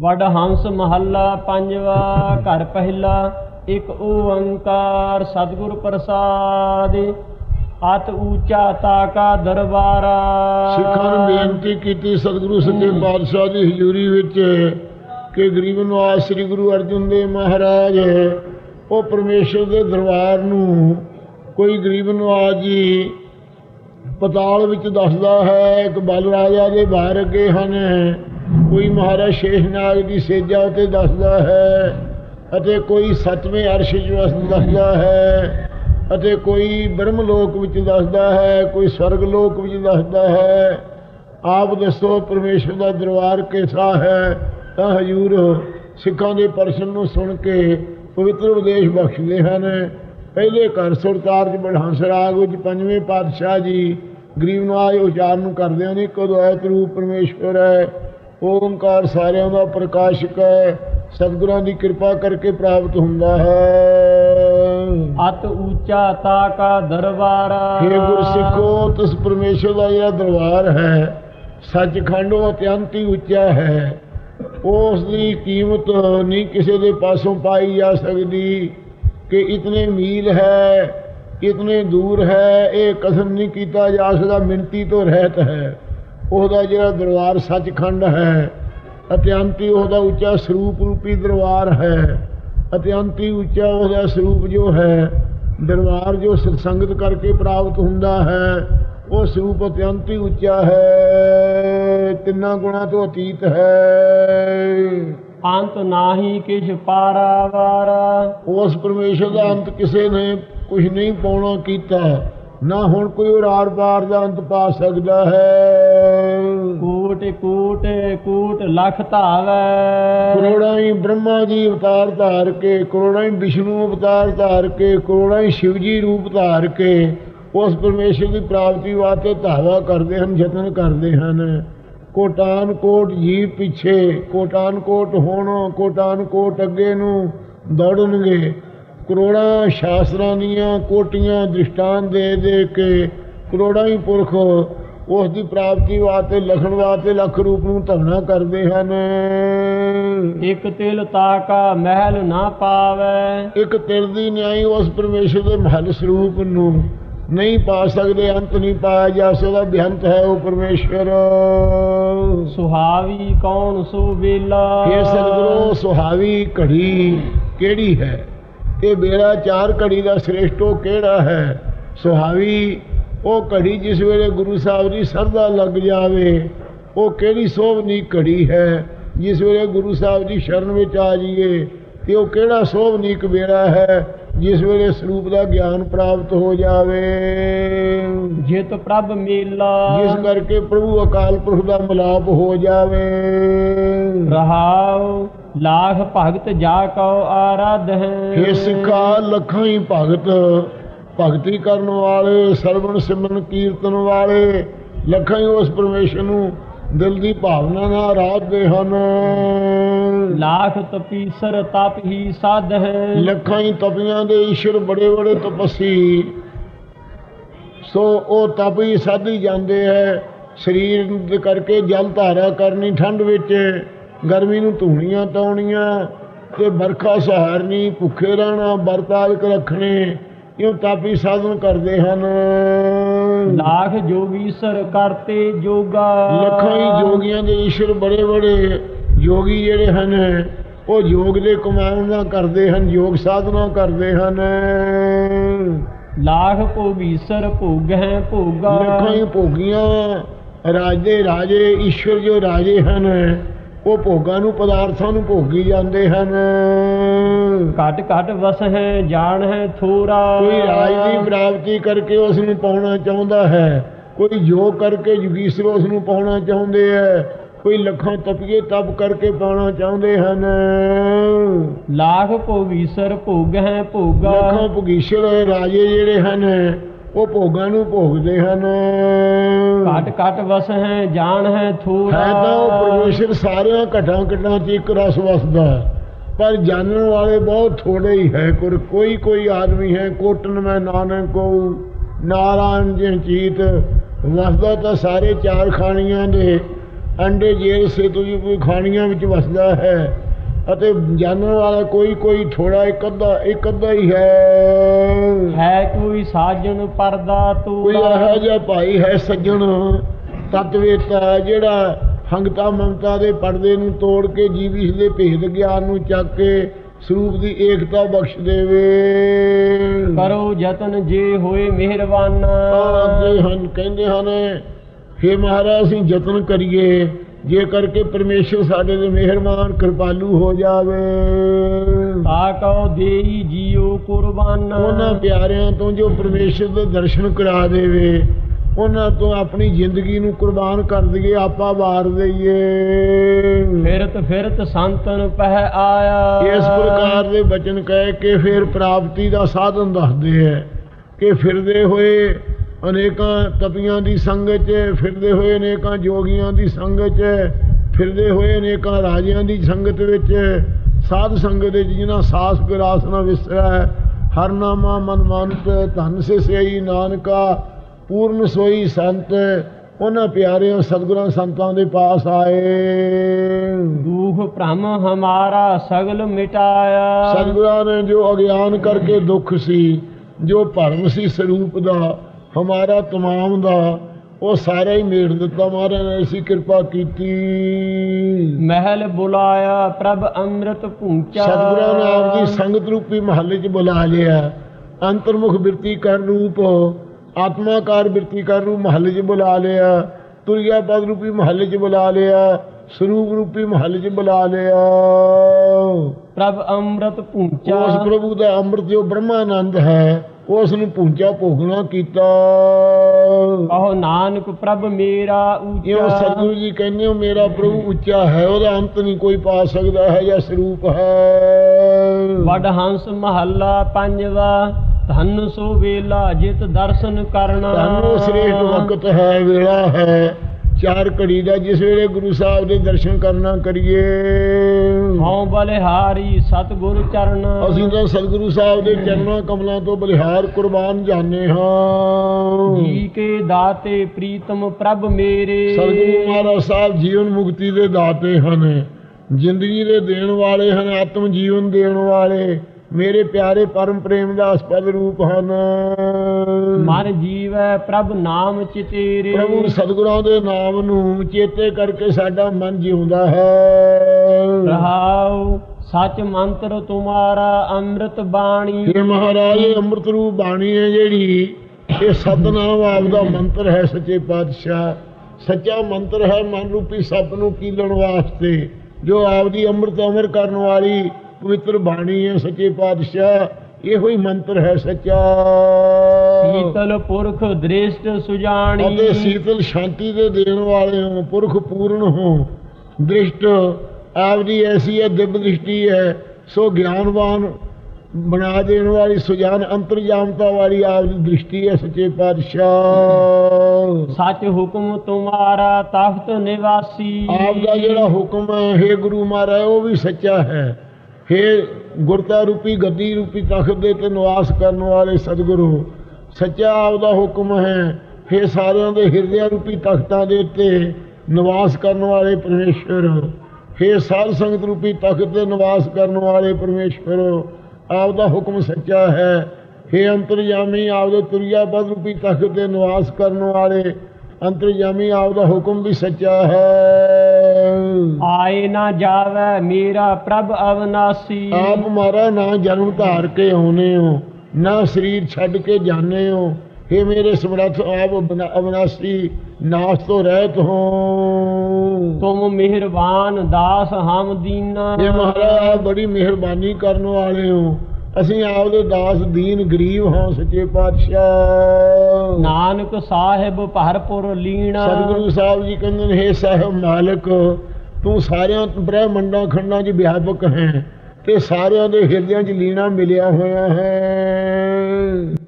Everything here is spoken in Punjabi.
ਵਡ ਹੰਸ ਮਹੱਲਾ ਪੰਜਵਾ ਘਰ ਪਹਿਲਾ ਇੱਕ ਓੰਕਾਰ ਸਤਿਗੁਰ ਪ੍ਰਸਾਦ ਅਤ ਊਚਾ ਤਾਕਾ ਦਰਬਾਰਾ। ਸਿੱਖਾਂ ਨੂੰ ਬੇਨਤੀ ਕੀਤੀ ਸਤਿਗੁਰੂ ਸੱਚੇ ਪਾਤਸ਼ਾਹ ਦੀ ਹਜ਼ੂਰੀ ਵਿੱਚ ਕਿ ਗਰੀਬ ਨਿਵਾਸ ਸ੍ਰੀ ਗੁਰੂ ਅਰਜਨ ਦੇਵ ਮਹਾਰਾਜ ਉਹ ਪਰਮੇਸ਼ਰ ਦੇ ਦਰਬਾਰ ਨੂੰ ਕੋਈ ਗਰੀਬ ਨਿਵਾਸ ਜੀ ਪਤਾਲ ਵਿੱਚ ਦੱਸਦਾ ਹੈ ਇੱਕ ਬਲ ਰਾਜਾ ਦੇ ਬਾਹਰ ਅੱਗੇ ਹਨ। ਕੋਈ ਮਹਾਰਾਜ ਸ਼ੇਸ਼ਨਾਗ ਦੀ ਸੇਜਾ ਉਤੇ ਦੱਸਦਾ ਹੈ ਅਤੇ ਕੋਈ ਸੱਤਵੇਂ ਅਰਸ਼ ਵਿੱਚ ਦੱਸਦਾ ਹੈ ਅਤੇ ਕੋਈ ਬ੍ਰਹਮ ਲੋਕ ਵਿੱਚ ਦੱਸਦਾ ਹੈ, ਕੋਈ ਸਵਰਗ ਲੋਕ ਵਿੱਚ ਦੱਸਦਾ ਹੈ। ਆਪ ਦੱਸੋ ਪਰਮੇਸ਼ਰ ਦਾ ਦਰਬਾਰ ਕਿਸਾ ਹੈ? ਤਾਂ ਹਜੂਰ ਸਿੱਖਾਂ ਦੇ ਪ੍ਰਸ਼ਨ ਨੂੰ ਸੁਣ ਕੇ ਪਵਿੱਤਰ ਉਪਦੇਸ਼ ਬਖਸ਼ਦੇ ਹਨ। ਪਹਿਲੇ ਘਰ ਸੁਰਤਾਰ ਚ ਬੜਹੰਸ ਰਾਗ ਵਿੱਚ ਪੰਜਵੇਂ ਪਾਤਸ਼ਾਹ ਜੀ, ਗਰੀਬ ਨਵਾਜ ਉਚਾਰਨ ਕਰਦੇ ਹਨ। ਇੱਕ ਅਦਵੈਤ ਰੂਪ ਪਰਮੇਸ਼ਵਰ ਹੈ। ਓੰਕਾਰ ਸਾਰਿਆਂ ਦਾ ਪ੍ਰਕਾਸ਼ਕ ਹੈ ਸਤਿਗੁਰਾਂ ਦੀ ਕਿਰਪਾ ਕਰਕੇ ਪ੍ਰਾਪਤ ਹੁੰਦਾ ਹੈ। ਅਤ ਊਚਾ ਤਾਕਾ ਦਰਬਾਰਾ। ਹੇ ਗੁਰਸਿੱਖੋ ਤਿਸ ਪਰਮੇਸ਼ਰ ਦਾ ਜਿਹੜਾ ਦਰਬਾਰ ਹੈ ਸੱਚਖੰਡ ਅਤਿਅੰਤ ਹੀ ਉੱਚਾ ਹੈ। ਉਸ ਦੀ ਕੀਮਤ ਨਹੀਂ ਕਿਸੇ ਦੇ ਪਾਸੋਂ ਪਾਈ ਜਾ ਸਕਦੀ ਕਿ ਇਤਨੇ ਮੀਲ ਹੈ ਇਤਨੇ ਦੂਰ ਹੈ ਇਹ ਕਸਮ ਨਹੀਂ ਕੀਤਾ ਜਾ ਸਕਦਾ ਮਿੰਤੀ ਤੋਂ ਰਹਿਤ ਹੈ। ਉਹਦਾ ਜਿਹੜਾ ਦਰਬਾਰ ਸੱਚਖੰਡ ਹੈ ਅਤਿਅੰਤੀ ਉਹਦਾ ਉੱਚਾ ਸਰੂਪ ਰੂਪੀ ਦਰਬਾਰ ਹੈ ਅਤਿਅੰਤੀ ਉੱਚਾ ਉਹਦਾ ਸਰੂਪ ਜੋ ਹੈ ਦਰਬਾਰ ਜੋ ਸਤਸੰਗਤ ਕਰਕੇ ਪ੍ਰਾਪਤ ਹੁੰਦਾ ਹੈ ਉਹ ਸਰੂਪ ਅਤਿਅੰਤੀ ਉੱਚਾ ਹੈ ਤਿੰਨਾਂ ਗੁਣਾ ਤੋਂ ਅਤੀਤ ਹੈ। ਅੰਤ ਨਾਹੀ ਕਿਛ ਪਾਰਾਵਾਰਾ ਉਸ ਪਰਮੇਸ਼ਰ ਦਾ ਅੰਤ ਕਿਸੇ ਨੇ ਕੁਝ ਨਹੀਂ ਪਾਉਣਾ ਕੀਤਾ। ਨਾ ਹੁਣ ਕੋਈ ਉਰਾਰ ਪਾਰ ਦਾ ਅੰਤ ਪਾ ਸਕਦਾ ਹੈ। ਕੋਟ ਕੋਟ ਕੋਟ ਲਖ ਧਾਵੈ। ਕਰੋੜਾਂ ਹੀ ਬ੍ਰਹਮਾ ਜੀ ਅਵਤਾਰ ਧਾਰ ਕੇ ਕਰੋੜਾਂ ਹੀ ਵਿਸ਼ਨੂੰ ਅਵਤਾਰ ਧਾਰ ਕੇ ਕਰੋੜਾਂ ਹੀ ਸ਼ਿਵ ਜੀ ਰੂਪ ਧਾਰ ਕੇ ਉਸ ਪਰਮੇਸ਼ਰ ਦੀ ਪ੍ਰਾਪਤੀ ਵਾਸਤੇ ਧਾਵਾ ਕਰਦੇ ਹਨ ਯਤਨ ਕਰਦੇ ਹਨ। ਕੋਟਾਨ ਕੋਟ ਜੀਵ ਪਿੱਛੇ ਕੋਟਾਨ ਕੋਟ ਹੁਣ ਕੋਟਾਨ ਕੋਟ ਅੱਗੇ ਨੂੰ ਦੌੜਨਗੇ। ਕਰੋੜਾਂ ਸ਼ਾਸਤਰਾਂ ਦੀਆਂ ਕੋਟੀਆਂ ਦ੍ਰਿਸ਼ਟਾਨ ਦੇ ਦੇ ਕੇ ਕਰੋੜਾਂ ਹੀ ਪੁਰਖ ਉਸ ਦੀ ਪ੍ਰਾਪਤੀ ਵਾਸਤੇ ਲਖਣ ਵਾਸਤੇ ਲੱਖ ਰੂਪ ਨੂੰ ਧਵਨਾ ਕਰਦੇ ਹਨ। ਇਕ ਤਿਲ ਤਾਕਾ ਮਹਿਲ ਨਾ ਪਾਵੈ। ਇੱਕ ਤਿਰ ਦੀ ਨਿਆਈ ਉਸ ਪਰਮੇਸ਼ਰ ਦੇ ਮਹਲ ਸਰੂਪ ਨੂੰ ਨਹੀਂ ਪਾ ਸਕਦੇ ਅੰਤ ਨਹੀਂ ਪਾਇਆ ਜਾ ਸਕਦਾ ਬਿਹੰਤ ਹੈ ਉਹ ਪਰਮੇਸ਼ਰ। ਸੁਹਾਵੀ ਕੌਣ ਸੋ ਵੇਲਾ ਇਹ ਸਤਿਗੁਰੂ ਸੁਹਾਵੀ ਘੜੀ ਕਿਹੜੀ ਹੈ? ਇਹ ਬੇੜਾ ਚਾਰ ਘੜੀ ਦਾ ਸ੍ਰੇਸ਼ਟੋ ਕਿਹੜਾ ਹੈ? ਸੁਹਾਵੀ ਉਹ ਘੜੀ ਜਿਸ ਵੇਲੇ ਗੁਰੂ ਸਾਹਿਬ ਦੀ ਸਰਦਾ ਲੱਗ ਜਾਵੇ ਉਹ ਕਿਹੜੀ ਸੋਭਨੀ ਘੜੀ ਹੈ? ਜਿਸ ਵੇਲੇ ਗੁਰੂ ਸਾਹਿਬ ਦੀ ਸ਼ਰਨ ਵਿੱਚ ਆ ਜਾਈਏ ਤੇ ਉਹ ਕਿਹੜਾ ਸੋਭਨੀਕ ਵੇੜਾ ਹੈ? ਜਿਸ ਵੇਲੇ ਸਰੂਪ ਦਾ ਗਿਆਨ ਪ੍ਰਾਪਤ ਹੋ ਜਾਵੇ। ਜਿਤ ਪ੍ਰਭ ਮੇਲਾ। ਜਿਸ ਕਰਕੇ ਪ੍ਰਭੂ ਅਕਾਲ ਪੁਰਖ ਦਾ ਮਿਲਾਪ ਹੋ ਜਾਵੇ। ਰਹਾਉ ਲਾਖ ਭਗਤ ਜਾ ਕਉ ਆਰਾਧ ਹੈ। ਹੇ ਸਿੱਖਾ ਲੱਖਾਂ ਹੀ ਭਗਤ ਭਗਤੀ ਕਰਨ ਵਾਲੇ ਸਰਵਣ ਸਿਮਰਨ ਕੀਰਤਨ ਵਾਲੇ ਲੱਖਾਂ ਹੀ ਉਸ ਪਰਮੇਸ਼ਰ ਨੂੰ ਦਿਲ ਦੀ ਭਾਵਨਾ ਨਾਲ ਆਰਾਧਦੇ ਹਨ। ਲਾਖ ਤਪੀਸਰ ਤਪ ਹੀ ਸਾਧ ਹੈ। ਲੱਖਾਂ ਹੀ ਤਪੀਆਂ ਦੇ ਈਸ਼ਰ ਬੜੇ ਬੜੇ ਤਪਸੀ। ਸੋ ਉਹ ਤਪ ਹੀ ਸਾਧੀ ਜਾਂਦੇ ਹੈ। ਸਰੀਰ ਕਰਕੇ ਜਲ ਧਾਰਾ ਕਰਨੀ ਠੰਡ ਵਿੱਚ। ਗਰਮੀ ਨੂੰ ਧੂਣੀਆਂ ਤਾਉਣੀਆਂ ਤੇ ਵਰਖਾ ਸਹਾਰਨੀ ਭੁੱਖੇ ਰਹਿਣਾ ਵਰਤਾਜ ਰੱਖਣੇ ਇਉਂ ਤਾਪੀ ਸਾਧਨ ਕਰਦੇ ਹਨ। ਲਾਖ ਜੋਗੀਸਰ ਕਰਤੇ ਜੋਗਾ। ਲੱਖਾਂ ਹੀ ਜੋਗੀਆਂ ਦੇ ਈਸ਼ਰ ਬੜੇ ਬੜੇ ਜੋਗੀ ਜਿਹੜੇ ਹਨ ਉਹ ਯੋਗ ਦੇ ਕਮਾਉਣ ਕਰਦੇ ਹਨ ਯੋਗ ਸਾਧਨਾ ਕਰਦੇ ਹਨ। ਲਾਖ ਭੋਗੀਸਰ ਭੋਗ ਹੈ ਭੋਗਾ। ਲੱਖਾਂ ਹੀ ਭੋਗੀਆਂ ਰਾਜੇ ਰਾਜੇ ਈਸ਼ਵਰ ਜੋ ਰਾਜੇ ਹਨ ਉਹ ਭੋਗਾਂ ਨੂੰ ਪਦਾਰਥਾਂ ਨੂੰ ਭੋਗੀ ਜਾਂਦੇ ਹਨ। ਘਟ ਘਟ ਵਸ ਹੈ ਜਾਣ ਹੈ ਥੋਰਾ। ਕੋਈ ਰਾਜ ਦੀ ਪ੍ਰਾਪਤੀ ਕਰਕੇ ਉਸ ਨੂੰ ਪਾਉਣਾ ਚਾਹੁੰਦਾ ਹੈ। ਕੋਈ ਯੋਗ ਕਰਕੇ ਜੁਗੀਸਰ ਉਸ ਨੂੰ ਪਾਉਣਾ ਚਾਹੁੰਦੇ ਹੈ। ਕੋਈ ਲੱਖਾਂ ਤਪੀਏ ਤਪ ਕਰਕੇ ਪਾਉਣਾ ਚਾਹੁੰਦੇ ਹਨ। ਲਾਖ ਭੋਗੀਸਰ ਭੋਗ ਹੈ ਭੋਗਾ। ਲੱਖਾਂ ਭੁਗੀਸ਼ਰ ਰਾਜੇ ਜਿਹੜੇ ਹਨ ਉਹ ਭੋਗਾਂ ਨੂੰ ਭੋਗਦੇ ਹਨ। ਘਟ ਘਟ ਵਸ ਹੈ ਜਾਣ ਹੈ ਥੋਰਾ ਹੈ। ਤਾਂ ਉਹ ਪਰਮੇਸ਼ਰ ਸਾਰਿਆਂ ਘਟਾਂ ਘਟਾਂ 'ਚ ਇੱਕ ਰਸ ਵਸਦਾ ਹੈ। ਪਰ ਜਾਣਨ ਵਾਲੇ ਬਹੁਤ ਥੋੜੇ ਹੀ ਹੈ ਕੁਰ ਕੋਈ ਕੋਈ ਆਦਮੀ ਹੈ ਕੋਟਨ ਮੈਂ ਨਾਨਕ ਕੋ ਨਾਰਾਇਣ ਜਿਨ ਚੀਤ। ਵਸਦਾ ਤਾਂ ਸਾਰੇ ਚਾਰ ਖਾਣੀਆਂ ਦੇ ਅੰਡੇ ਜੇਲ ਸੇਤੂ ਜੀ ਕੋਈ ਖਾਣੀਆਂ ਵਿੱਚ ਵਸਦਾ ਹੈ। ਅਤੇ ਜਾਣਨ ਵਾਲਾ ਕੋਈ ਕੋਈ ਥੋੜਾ ਇੱਕ ਅੱਧਾ ਇੱਕ ਅੱਧਾ ਹੀ ਹੈ। ਹੈ ਕੋਈ ਸਾਜਣ ਪਰਦਾ ਕੋਈ ਤੂੰ ਇਹੋ ਜਿਹਾ ਭਾਈ ਹੈ ਸੱਜਣ। ਤਤਵੇਤਾ ਜਿਹੜਾ ਹੰਗਤਾ ਮਮਤਾ ਦੇ ਪਰਦੇ ਨੂੰ ਤੋੜ ਕੇ ਜੀਵਿਸ ਦੇ ਭੇਦ ਗਿਆਨ ਨੂੰ ਚੱਕ ਕੇ ਸਰੂਪ ਦੀ ਏਕਤਾ ਬਖਸ਼ ਦੇਵੇ। ਕਰੋ ਯਤਨ ਜੇ ਹੋਏ ਮਿਹਰਬਾਨ। ਆਦੇ ਹਨ ਕਹਿੰਦੇ ਹਨ हे ਮਹਾਰਾਜ ਅਸੀਂ ਯਤਨ ਕਰੀਏ। ਜੇ ਕਰਕੇ ਪਰਮੇਸ਼ਰ ਸਾਡੇ ਤੇ ਮਿਹਰਬਾਨ ਕਿਰਪਾਲੂ ਹੋ ਜਾਵੇ। ਤਾ ਕਉ ਦੇਈ ਜੀਉ ਕੁਰਬਾਨ। ਉਹਨਾਂ ਪਿਆਰਿਆਂ ਤੋਂ ਜੋ ਪਰਮੇਸ਼ਰ ਦੇ ਦਰਸ਼ਨ ਕਰਾ ਦੇਵੇ ਉਹਨਾਂ ਤੋਂ ਆਪਣੀ ਜ਼ਿੰਦਗੀ ਨੂੰ ਕੁਰਬਾਨ ਕਰ ਦਈਏ ਆਪਾ ਵਾਰ ਦਈਏ। ਫਿਰਤ ਫਿਰਤ ਸੰਤਨ ਪਹਿ ਆਇਆ। ਇਸ ਪ੍ਰਕਾਰ ਦੇ ਬਚਨ ਕਹਿ ਕੇ ਫਿਰ ਪ੍ਰਾਪਤੀ ਦਾ ਸਾਧਨ ਦੱਸਦੇ ਹੈ ਕਿ ਫਿਰਦੇ ਹੋਏ ਅਨੇਕਾਂ ਤਪੀਆਂ ਦੀ ਸੰਗਤ 'ਚ ਫਿਰਦੇ ਹੋਏ ਅਨੇਕਾਂ ਜੋਗੀਆਂ ਦੀ ਸੰਗਤ 'ਚ ਫਿਰਦੇ ਹੋਏ ਅਨੇਕਾਂ ਰਾਜਿਆਂ ਦੀ ਸੰਗਤ ਵਿੱਚ ਸਾਧ ਸੰਗਤ ਵਿੱਚ ਜਿਨ੍ਹਾਂ ਸਾਸ ਗਰਾਸ ਨਾ ਵਿਸਰੈ ਹਰ ਨਾਮਾ ਮਨ ਮੰਤ ਧਨ ਸੇ ਸਈ ਨਾਨਕਾ ਪੂਰਨ ਸੋਈ ਸੰਤ ਉਹਨਾਂ ਪਿਆਰਿਆਂ ਸਤਿਗੁਰਾਂ ਸੰਤਾਂ ਦੇ ਪਾਸ ਆਏ। ਦੁਖ ਭ੍ਰਮ ਹਮਾਰਾ ਸਗਲ ਮਿਟਾਇਆ। ਸਤਿਗੁਰਾਂ ਨੇ ਜੋ ਅਗਿਆਨ ਕਰਕੇ ਦੁੱਖ ਸੀ ਜੋ ਭਰਮ ਸੀ ਸਰੂਪ ਦਾ ਹਮਾਰਾ ਤਮਾਮ ਦਾ ਉਹ ਸਾਰਾ ਹੀ ਮੇੜ ਦਿੱਤਾ ਮਹਾਰਾਜ ਨੇ ਐਸੀ ਕਿਰਪਾ ਕੀਤੀ। ਮਹਿਲ ਬੁਲਾਇਆ ਪ੍ਰਭ ਅੰਮ੍ਰਿਤ ਪੂੰਚਾ ਸਤਿਗੁਰਾਂ ਨੇ ਆਪਦੀ ਸੰਗਤ ਰੂਪੀ ਮਹੱਲੇ 'ਚ ਬੁਲਾ ਲਿਆ। ਅੰਤਰਮੁਖ ਬਿਰਤੀ ਕਰ ਰੂਪ ਆਤਮਾਕਾਰ ਬਿਰਤੀ ਕਰ ਰੂਪ ਮਹੱਲੇ 'ਚ ਬੁਲਾ ਲਿਆ। ਤੁਰਿਆ ਪਦ ਰੂਪੀ ਮਹੱਲੇ 'ਚ ਬੁਲਾ ਲਿਆ। ਸਰੂਪ ਰੂਪੀ ਮਹੱਲੇ 'ਚ ਬੁਲਾ ਲਿਆ। ਪ੍ਰਭ ਅੰਮ੍ਰਿਤ ਪੂੰਚਾ ਉਸ ਪ੍ਰਭੂ ਦਾ ਅੰਮ੍ਰਿਤ ਜੋ ਬ੍ਰਹਮਾਨੰਦ ਹੈ ਉਸ ਨੂੰ ਪੂੰਚਾ ਭੋਗਣਾ ਕੀਤਾ। ਕਹੋ ਨਾਨਕ ਪ੍ਰਭ ਮੇਰਾ ਉੱਚਾ। ਸਤਿਗੁਰੂ ਜੀ ਕਹਿੰਦੇ ਹੋ ਮੇਰਾ ਪ੍ਰਭੂ ਉੱਚਾ ਹੈ ਉਹਦਾ ਅੰਤ ਨਹੀਂ ਕੋਈ ਪਾ ਸਕਦਾ ਹੈ ਜਾਂ ਸਰੂਪ ਹੈ। ਵਡ ਹੰਸ ਮਹੱਲਾ ਪੰਜਵਾ ਧਨ ਸੋ ਵੇਲਾ ਜਿਤ ਦਰਸ਼ਨ ਕਰਨਾ। ਤੁਹਾਨੂੰ ਸ੍ਰੇਸ਼ਟ ਵਕਤ ਹੈ ਵੇਲਾ ਹੈ। ਚਾਰ ਘੜੀ ਦਾ ਜਿਸ ਵੇਲੇ ਗੁਰੂ ਸਾਹਿਬ ਦੇ ਦਰਸ਼ਨ ਕਰਨਾ ਕਰੀਏ। ਹਉ ਬਲਿਹਾਰੀ ਸਤਿਗੁਰ ਚਰਨ। ਅਸੀਂ ਤਾਂ ਸਤਿਗੁਰੂ ਸਾਹਿਬ ਦੇ ਚਰਨਾਂ ਕਮਲਾਂ ਤੋਂ ਬਲਿਹਾਰ ਕੁਰਬਾਨ ਜਾਣੇ ਹਾਂ। ਜੀ ਕੇ ਦਾਤੇ ਪ੍ਰੀਤਮ ਪ੍ਰਭ ਮੇਰੇ। ਸਤਿਗੁਰੂ ਮਹਾਰਾਜ ਸਾਹਿਬ ਜੀਵਨ ਮੁਕਤੀ ਦੇ ਦਾਤੇ ਹਨ ਜ਼ਿੰਦਗੀ ਦੇ ਦੇਣ ਵਾਲੇ ਹਨ ਆਤਮ ਜੀਵਨ ਦੇਣ ਵਾਲੇ। ਮੇਰੇ ਪਿਆਰੇ ਪਰਮ ਪ੍ਰੇਮ ਦਾ ਅਸਪਦ ਰੂਪ ਹਨ। ਮਨ ਜੀਵੈ ਪ੍ਰਭ ਨਾਮ ਚਿਤੇਰੇ। ਪ੍ਰਭੂ ਸਤਿਗੁਰਾਂ ਦੇ ਨਾਮ ਨੂੰ ਚੇਤੇ ਕਰਕੇ ਸਾਡਾ ਮਨ ਜਿਉਂਦਾ ਹੈ। ਰਹਾਉ ਸਚ ਮੰਤਰ ਤੁਮਾਰਾ ਅੰਮ੍ਰਿਤ ਬਾਣੀ। ਇਹ ਮਹਾਰਾਜ ਅੰਮ੍ਰਿਤ ਰੂਪ ਬਾਣੀ ਹੈ ਜਿਹੜੀ ਇਹ ਸਤਨਾਮ ਆਪ ਦਾ ਮੰਤਰ ਹੈ ਸੱਚੇ ਪਾਤਸ਼ਾਹ। ਸੱਚਾ ਮੰਤਰ ਹੈ ਮਨ ਰੂਪੀ ਸੱਪ ਨੂੰ ਕੀਲਣ ਵਾਸਤੇ ਜੋ ਆਪ ਦੀ ਅੰਮ੍ਰਿਤ ਅਮਰ ਕਰਨ ਵਾਲੀ ਪਵਿੱਤਰ ਬਾਣੀ ਹੈ ਸੱਚੇ ਪਾਤਸ਼ਾਹ ਇਹੋ ਹੀ ਮੰਤਰ ਹੈ ਸੱਚਾ। ਸੀਤਲ ਪੁਰਖ ਦ੍ਰਿਸ਼ਟ ਸੁਜਾਣੀ। ਅਤੇ ਸੀਤਲ ਸ਼ਾਂਤੀ ਦੇ ਦੇਣ ਵਾਲੇ ਹੋ ਪੁਰਖ ਪੂਰਨ ਹੋ। ਦ੍ਰਿਸ਼ਟ ਆਪ ਦੀ ਐਸੀ ਹੈ ਦਿਵ ਦ੍ਰਿਸ਼ਟੀ ਹੈ ਸੋ ਗਿਆਨਵਾਨ ਬਣਾ ਦੇਣ ਵਾਲੀ ਸੁਜਾਨ ਅੰਤਰਜਾਮਤਾ ਵਾਲੀ ਆਪ ਦੀ ਦ੍ਰਿਸ਼ਟੀ ਹੈ ਸੱਚੇ ਪਾਤਸ਼ਾਹ। ਸੱਚ ਹੁਕਮ ਤੁਮਾਰਾ ਤਖਤ ਨਿਵਾਸੀ। ਆਪ ਦਾ ਜਿਹੜਾ ਹੁਕਮ ਹੈ हे ਗੁਰੂ ਮਹਾਰਾਜ ਉਹ ਵੀ ਸੱਚਾ ਹੈ। हे ਗੁਰਤਾ ਰੂਪੀ ਗੱਦੀ ਰੂਪੀ ਤਖਤ ਦੇ ਤੇ ਨਿਵਾਸ ਕਰਨ ਵਾਲੇ ਸਤਿਗੁਰੂ ਸੱਚਾ ਆਪ ਦਾ ਹੁਕਮ ਹੈ हे ਸਾਰਿਆਂ ਦੇ ਹਿਰਦਿਆਂ ਰੂਪੀ ਤਖਤਾਂ ਦੇ ਉੱਤੇ ਨਿਵਾਸ ਕਰਨ ਵਾਲੇ ਪਰਮੇਸ਼ਰ हे ਸਾਧ ਸੰਗਤ ਰੂਪੀ ਤਖਤ ਤੇ ਨਿਵਾਸ ਕਰਨ ਵਾਲੇ ਪਰਮੇਸ਼ਰ ਆਪ ਦਾ ਹੁਕਮ ਸੱਚਾ ਹੈ हे ਅੰਤਰਜਾਮੀ ਆਪ ਦੇ ਤੁਰਿਆ ਪਦ ਰੂਪੀ ਤਖਤ ਤੇ ਨਿਵਾਸ ਕਰਨ ਵਾਲੇ ਅੰਤਰਜਾਮੀ ਆਪ ਦਾ ਹੁਕਮ ਵੀ ਸੱਚਾ ਹੈ। ਆਏ ਨਾ ਜਾਵੇ ਮੇਰਾ ਪ੍ਰਭ ਅਵਨਾਸੀ। ਆਪ ਮਾਰਾ ਨਾ ਜਨਮ ਧਾਰ ਕੇ ਆਉਨੇ ਹੋ ਨਾ ਸਰੀਰ ਛੱਡ ਕੇ ਜਾਣੇ ਹੋ हे ਮੇਰੇ ਸਮਰੱਥ ਆਪ ਬਨਾ- ਅਵਨਾਸੀ ਨਾਸ ਤੋਂ ਰਹਿਤ ਹੋ। ਤੁਮ ਮਿਹਰਬਾਨ ਦਾਸ ਹਮ ਦੀਨਾ। ਇਹ ਮਹਾਰਾਜ ਬੜੀ ਮਿਹਰਬਾਨੀ ਕਰਨ ਵਾਲੇ ਹੋ। ਅਸੀਂ ਆਪ ਦੇ ਦਾਸ ਦੀਨ ਗਰੀਬ ਹਾਂ ਸੱਚੇ ਪਾਤਸ਼ਾਹ। ਨਾਨਕ ਸਾਹਿਬ ਭਰਪੁਰ ਲੀਣਾ। ਸਤਿਗੁਰੂ ਸਾਹਿਬ ਜੀ ਕਹਿੰਦੇ ਨੇ हे ਸਾਹਿਬ ਮਾਲਕ ਤੂੰ ਸਾਰਿਆਂ ਬ੍ਰਹਮੰਡਾਂ ਖੰਡਾਂ 'ਚ ਵਿਆਪਕ ਹੈ ਤੇ ਸਾਰਿਆਂ ਦੇ ਹਿਰਦਿਆਂ 'ਚ ਲੀਣਾ ਮਿਲਿਆ ਹੋਇਆ ਹੈ।